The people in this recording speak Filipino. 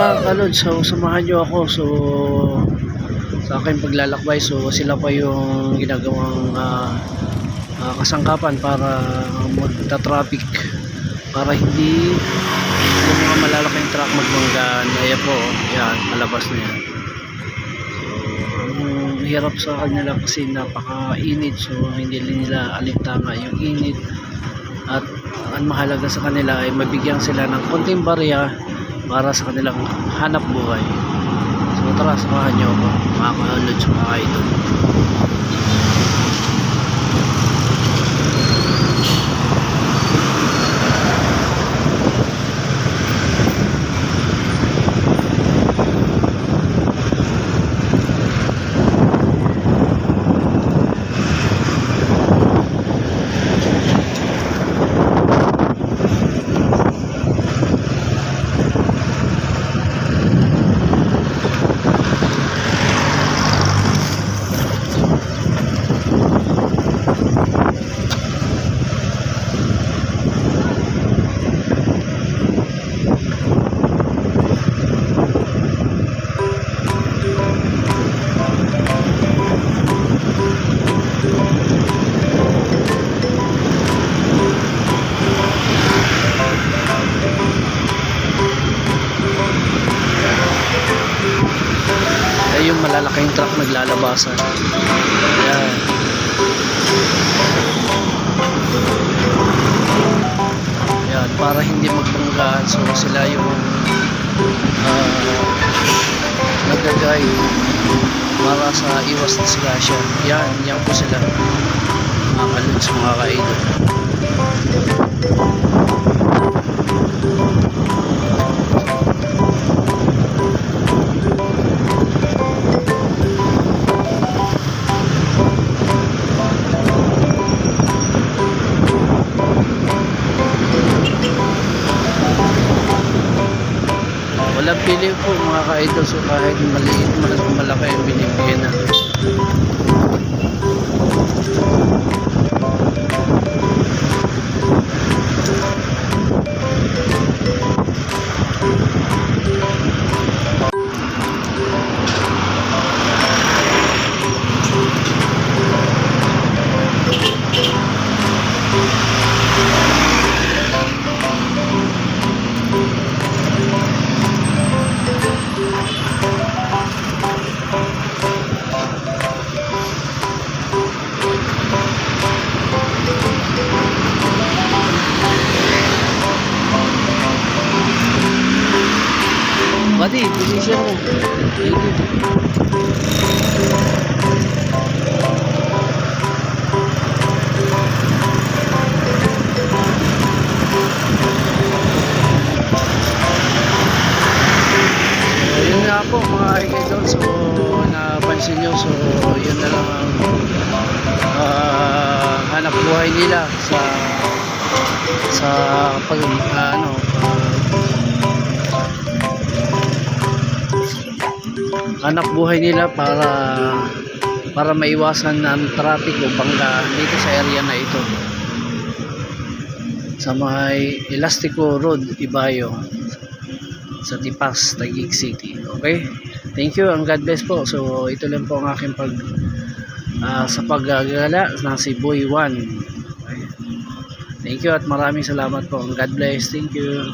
mga kalod, so samahan nyo ako. So, sa akin paglalakbay, so sila pa yung ginagawang ah, ah, kasangkapan para magta-traffic para hindi yung mga malalaking truck magmanggaan. Ayan po, yan, malabas na yan. So, hirap sa kanila kasi napaka-init so hindi nila alintana yung init at ang mahalaga sa kanila ay mabigyan sila ng konting barya para sa kanilang hanap buhay. So tara, samahan niyo ako mga sa mga idol. Malalaking truck naglalabasan. Yan. Yan, para hindi magbanggaan. So sila yung uh, nagagay para sa iwas disgrasya. Yan, yan po sila. Mga kaluns, mga kaidol. Walang pili po mga ka-idol so kahit maliit malaki ang binibigyan Buddy, position mo. Thank you. So, yun nga po mga idol. So, napansin nyo. So, yun na lang ang ah, hanap buhay nila sa sa pag ah, ano ah, anak buhay nila para para maiwasan ng traffic o bangga dito sa area na ito. Sa may Elastico Road, Ibayo sa Tipas, Taguig City. Okay? Thank you and God bless po. So ito lang po ang aking pag ah, sa paggagala ng si Boy 1 okay. thank you at maraming salamat po. And God bless. Thank you